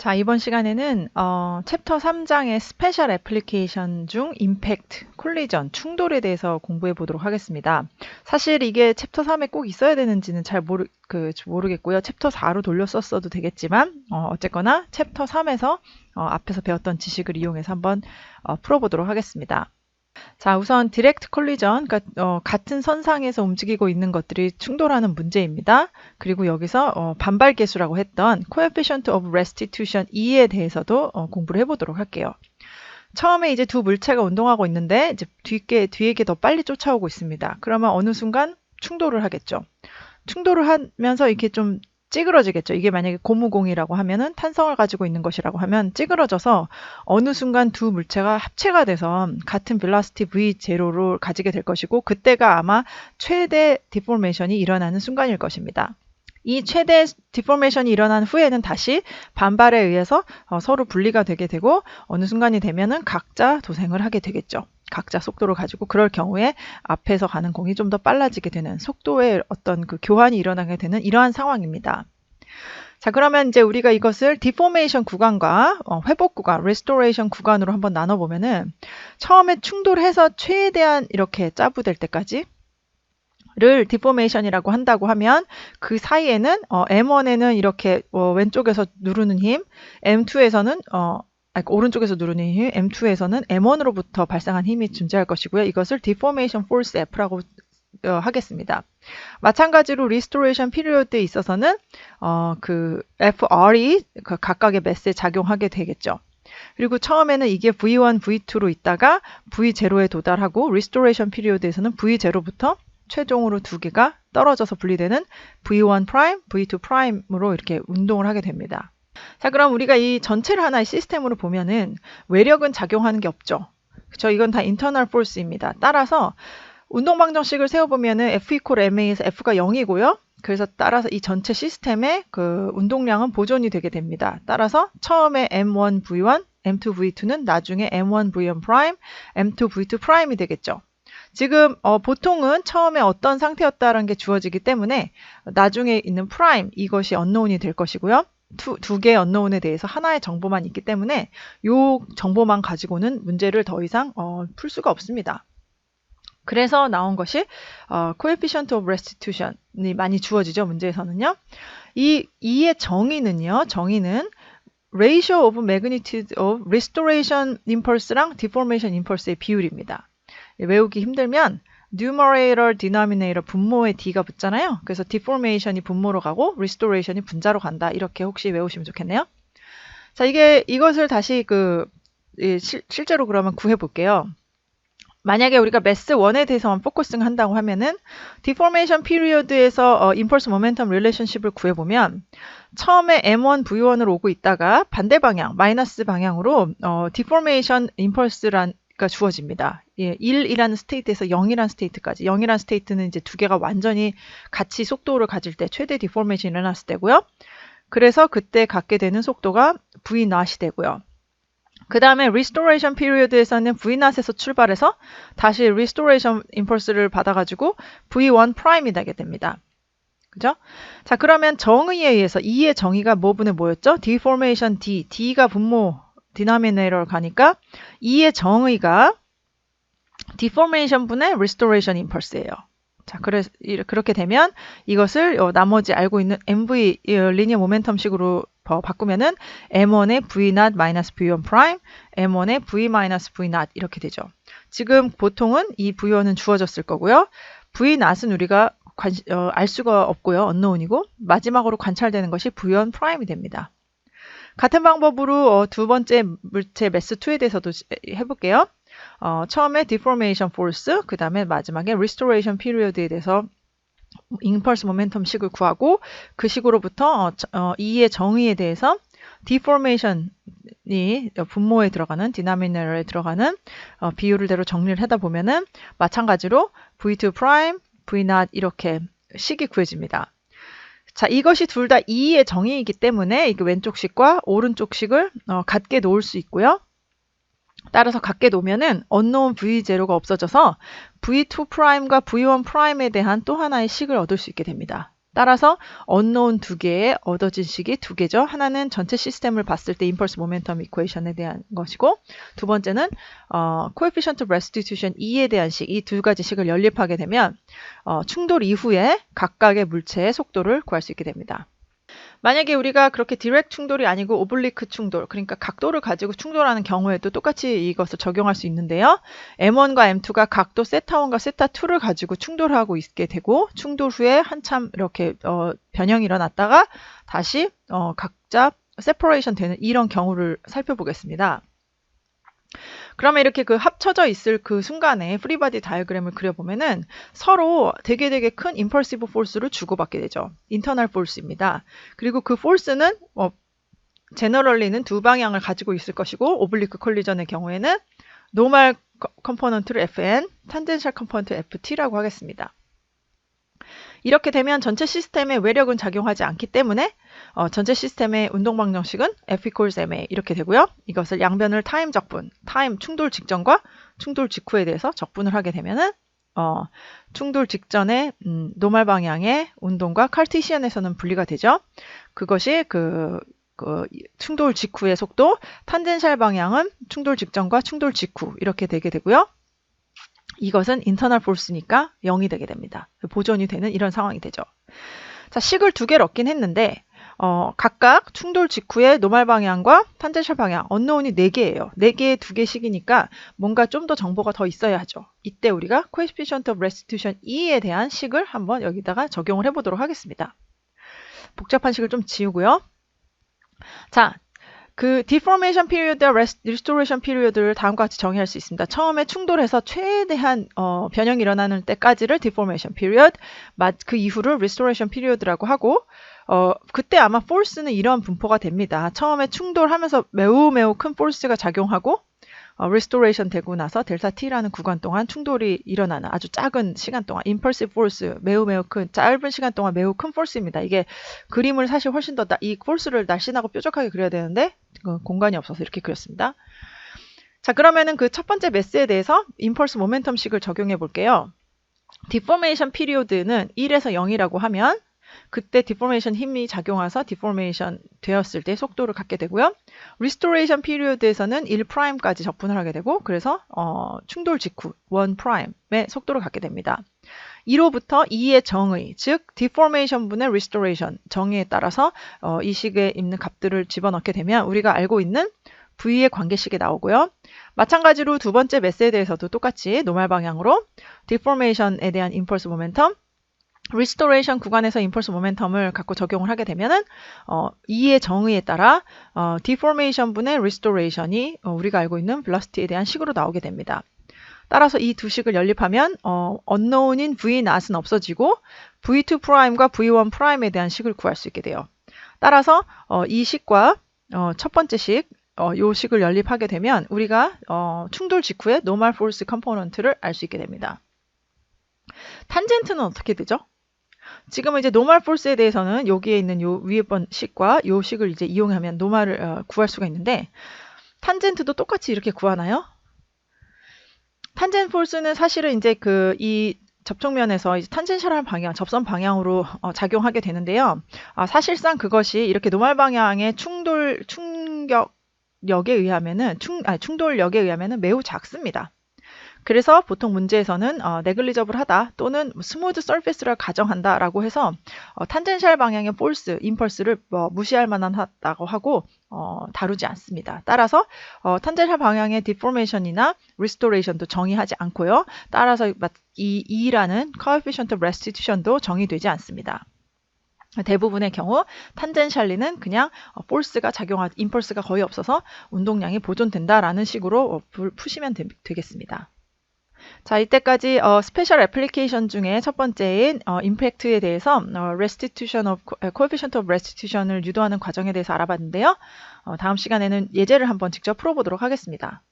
자, 이번 시간에는 어, 챕터 3장의 스페셜 애플리케이션 중 임팩트, 콜리전, 충돌에 대해서 공부해 보도록 하겠습니다. 사실 이게 챕터 3에 꼭 있어야 되는지는 잘 모르, 그, 모르겠고요. 챕터 4로 돌려 썼어도 되겠지만 어, 어쨌거나 챕터 3에서 어, 앞에서 배웠던 지식을 이용해서 한번 어, 풀어보도록 하겠습니다. 자, 우선 디렉트 콜리전, 그러니까 어, 같은 선상에서 움직이고 있는 것들이 충돌하는 문제입니다. 그리고 여기서 어, 반발 계수라고 했던 coefficient of restitution E에 대해서도 어, 공부를 해보도록 할게요. 처음에 이제 두 물체가 운동하고 있는데 이제 뒤에 뒤에게 더 빨리 쫓아오고 있습니다. 그러면 어느 순간 충돌을 하겠죠. 충돌을 하면서 이렇게 좀 찌그러지겠죠. 이게 만약에 고무공이라고 하면은 탄성을 가지고 있는 것이라고 하면 찌그러져서 어느 순간 두 물체가 합체가 돼서 같은 빌라스티 V0를 가지게 될 것이고 그때가 아마 최대 디포메이션이 일어나는 순간일 것입니다. 이 최대 디포메이션이 일어난 후에는 다시 반발에 의해서 어, 서로 분리가 되게 되고 어느 순간이 되면은 각자 도생을 하게 되겠죠. 각자 속도를 가지고 그럴 경우에 앞에서 가는 공이 좀 더 빨라지게 되는 속도의 어떤 그 교환이 일어나게 되는 이러한 상황입니다. 자, 그러면 이제 우리가 이것을 디포메이션 구간과 어, 회복 구간, 레스토레이션 구간으로 한번 나눠보면은 처음에 충돌해서 최대한 이렇게 짜부될 때까지 를 디포메이션이라고 한다고 하면 그 사이에는 어, M1에는 이렇게 어, 왼쪽에서 누르는 힘, M2에서는 어, 오른쪽에서 누르는 힘, M2에서는 M1으로부터 발생한 힘이 존재할 것이고요. 이것을 deformation force F라고 어, 하겠습니다. 마찬가지로 restoration period에 있어서는 어, 그 FR이 그 각각의 매스에 작용하게 되겠죠. 그리고 처음에는 이게 V1, V2로 있다가 V0에 도달하고 restoration period에서는 V0부터 최종으로 두 개가 떨어져서 분리되는 V1 프라임, V2 프라임으로 이렇게 운동을 하게 됩니다. 자, 그럼 우리가 이 전체를 하나의 시스템으로 보면은 외력은 작용하는 게 없죠. 그렇죠? 이건 다 인터널 포스입니다. 따라서 운동 방정식을 세워보면은 F 이퀄 MA에서 F가 0이고요. 그래서 따라서 이 전체 시스템의 그 운동량은 보존이 되게 됩니다. 따라서 처음에 M1 V1, M2 V2는 나중에 M1 V1 프라임, M2 V2 프라임이 되겠죠. 지금 어, 보통은 처음에 어떤 상태였다라는 게 주어지기 때문에 나중에 있는 프라임 이것이 언노운이 될 것이고요. 두, 두 개의 언노운에 대해서 하나의 정보만 있기 때문에 이 정보만 가지고는 문제를 더 이상 어, 풀 수가 없습니다. 그래서 나온 것이 어, coefficient of restitution이 많이 주어지죠. 문제에서는요. 이 이의 정의는요. 정의는 ratio of magnitude of restoration impulse랑 deformation impulse의 비율입니다. 외우기 힘들면 numerator, denominator 분모에 d가 붙잖아요. 그래서 deformation이 분모로 가고 restoration이 분자로 간다. 이렇게 혹시 외우시면 좋겠네요. 자, 이게 이것을 다시 그 예, 시, 실제로 그러면 구해 볼게요. 만약에 우리가 매스 1에 대해서만 포커싱 한다고 하면은 디포메이션 피리어드에서 어, 릴레이션십을 구해 보면 처음에 M1 V1으로 오고 있다가 반대 방향 마이너스 방향으로 어, 디포메이션 임펄스란 가 주어집니다. 예, 1이라는 스테이트에서 0이라는 스테이트까지. 0이라는 스테이트는 이제 두 개가 완전히 같이 속도를 가질 때 최대 디포메이션이 일어났을 때고요. 그래서 그때 갖게 되는 속도가 V not이 되고요. 그 다음에 restoration period에서는 V not에서 출발해서 다시 restoration impulse를 받아가지고 V1 prime이 되게 됩니다. 그죠? 자, 그러면 정의에 의해서 E의 정의가 뭐분에 뭐였죠? deformation D. D가 분모 디나미네이터를 가니까 E의 정의가 deformation 분의 restoration impulse예요. 자, 그래 그렇게 되면 이것을 어, 나머지 알고 있는 MV 리니어 모멘텀식으로 어, 바꾸면은 M1의 V not 마이너스 V1 프라임, M1의 V 마이너스 V not 이렇게 되죠. 지금 보통은 이 V1은 주어졌을 거고요. V not은 우리가 관, 어, 알 수가 없고요. 언노운이고 마지막으로 관찰되는 것이 V1 프라임이 됩니다. 같은 방법으로 어, 두 번째 물체 매스 2에 대해서도 해볼게요. 어, 처음에 deformation force, 그 다음에 마지막에 restoration period에 대해서 impulse momentum 식을 구하고 그 식으로부터 어, 어, E의 정의에 대해서 deformation이 분모에 들어가는 denominator에 들어가는 어, 비율을 대로 정리를 하다 보면은 마찬가지로 v2 prime, v not 이렇게 식이 구해집니다. 자, 이것이 둘 다 2의 정의이기 때문에 이게 왼쪽 식과 오른쪽 식을 어, 같게 놓을 수 있고요. 따라서 같게 놓으면은 unknown v0가 없어져서 v2 프라임과 v1 프라임에 대한 또 하나의 식을 얻을 수 있게 됩니다. 따라서 unknown 두 개의 얻어진 식이 두 개죠. 하나는 전체 시스템을 봤을 때 impulse momentum equation에 대한 것이고 두 번째는 어, of restitution E에 대한 식, 이 두 가지 식을 연립하게 되면 어, 충돌 이후에 각각의 물체의 속도를 구할 수 있게 됩니다. 만약에 우리가 그렇게 디렉트 충돌이 아니고 오블리크 충돌, 그러니까 각도를 가지고 충돌하는 경우에도 똑같이 이것을 적용할 수 있는데요. M1과 M2가 각도 세타1과 세타2를 가지고 충돌하고 있게 되고 충돌 후에 한참 이렇게 어, 변형이 일어났다가 다시 어, 각자 세퍼레이션 되는 이런 경우를 살펴보겠습니다. 그러면 이렇게 그 합쳐져 있을 그 순간에 프리바디 다이어그램을 그려보면은 서로 되게 되게 큰 임펄시브 포스를 주고받게 되죠. 인터널 포스입니다. 그리고 그 포스는 뭐 제너럴리는 두 방향을 가지고 있을 것이고 오블리크 콜리전의 경우에는 노멀 컴포넌트를 FN, 탄젠셜 컴포넌트 FT라고 하겠습니다. 이렇게 되면 전체 시스템에 외력은 작용하지 않기 때문에 어, 전체 시스템의 운동 방정식은 F equals ma 이렇게 되고요. 이것을 양변을 타임 적분, 타임 충돌 직전과 충돌 직후에 대해서 적분을 하게 되면은 어, 충돌 직전의 음, 노말 방향의 운동과 칼티시안에서는 분리가 되죠. 그것이 그, 그 충돌 직후의 속도, 탄젠샬 방향은 충돌 직전과 충돌 직후 이렇게 되게 되고요. 이것은 인터널 폴스니까 0이 되게 됩니다. 보존이 되는 이런 상황이 되죠. 자, 식을 두 개를 얻긴 했는데 어, 각각 충돌 직후의 노말 방향과 탄젠셜 방향, 언노운이 4개예요. 4개의 2개 식이니까 뭔가 좀 더 정보가 더 있어야 하죠. 이때 우리가 coefficient of restitution E에 대한 식을 한번 여기다가 적용을 해보도록 하겠습니다. 복잡한 식을 좀 지우고요. 자, 그 deformation period와 restoration period를 다음과 같이 정의할 수 있습니다. 처음에 충돌해서 최대한 어, 변형이 일어나는 때까지를 deformation period, 그 이후를 restoration period라고 하고 어, 그때 아마 force는 이런 분포가 됩니다. 처음에 충돌하면서 매우 매우 큰 force가 작용하고 어, restoration 되고 나서 델타 t라는 구간 동안 충돌이 일어나는 아주 작은 시간 동안 impulsive force 매우 매우 큰 짧은 시간 동안 매우 큰 force입니다. 이게 그림을 사실 훨씬 더이 force를 날씬하고 뾰족하게 그려야 되는데 그 공간이 없어서 이렇게 그렸습니다. 자 그러면은 그 첫 번째 매스에 대해서 impulse momentum식을 적용해 볼게요. deformation period는 1에서 0이라고 하면 그때 디포메이션 힘이 작용해서 디포메이션 되었을 때 속도를 갖게 되고요. 리스토레이션 피리어드에서는 1프라임까지 적분을 하게 되고 그래서 어, 충돌 직후 1프라임의 속도를 갖게 됩니다. 1호부터 2의 정의, 즉 디포메이션 분의 리스토레이션 정의에 따라서 어, 이 식에 있는 값들을 집어넣게 되면 우리가 알고 있는 V의 관계식이 나오고요. 마찬가지로 두 번째 메스에 대해서도 똑같이 노말 방향으로 디포메이션에 대한 임펄스 모멘텀, 리스토레이션 구간에서 임펄스 모멘텀을 갖고 적용을 하게 되면은 어, E의 정의에 따라 어, 디포메이션 분의 리스토레이션이 어, 우리가 알고 있는 velocity에 대한 식으로 나오게 됩니다. 따라서 이 두 식을 연립하면 어, unknown인 V not은 없어지고 V2 프라임과 V1 프라임에 대한 식을 구할 수 있게 돼요. 따라서 어, 이 식과 어, 첫 번째 식, 어, 요 식을 연립하게 되면 우리가 어, 충돌 직후에 normal force 컴포넌트를 알 수 있게 됩니다. 탄젠트는 어떻게 되죠? 지금은 이제 노말 폴스에 대해서는 여기에 있는 요 위에 번 식과 요 식을 이제 이용하면 노말을 어, 구할 수가 있는데 탄젠트도 똑같이 이렇게 구하나요? 탄젠 폴스는 사실은 이제 그 이 접촉면에서 이제 탄젠셜한 방향, 접선 방향으로 어, 작용하게 되는데요. 아, 사실상 그것이 이렇게 노말 방향의 충돌 충격력에 의하면은 충, 아, 충돌력에 의하면은 매우 작습니다. 그래서 보통 문제에서는 어, 네글리저블하다 또는 스무드 서페스를 가정한다라고 해서 어, 탄젠셜 방향의 폴스, 임펄스를 뭐 무시할 만하다고 하고 어, 다루지 않습니다. 따라서 어, 탄젠셜 방향의 디포메이션이나 리스토레이션도 정의하지 않고요. 따라서 이 E라는 coefficient of restitution도 정의되지 않습니다. 대부분의 경우 탄젠셜리는 그냥 어, 폴스가 작용한 임펄스가 거의 없어서 운동량이 보존된다라는 식으로 어, 푸시면 되, 겠습니다 자, 이때까지 어, 스페셜 애플리케이션 중에 첫 번째인 어, 임팩트에 대해서 어, restitution of coefficient of restitution을 유도하는 과정에 대해서 알아봤는데요. 어, 다음 시간에는 예제를 한번 직접 풀어보도록 하겠습니다.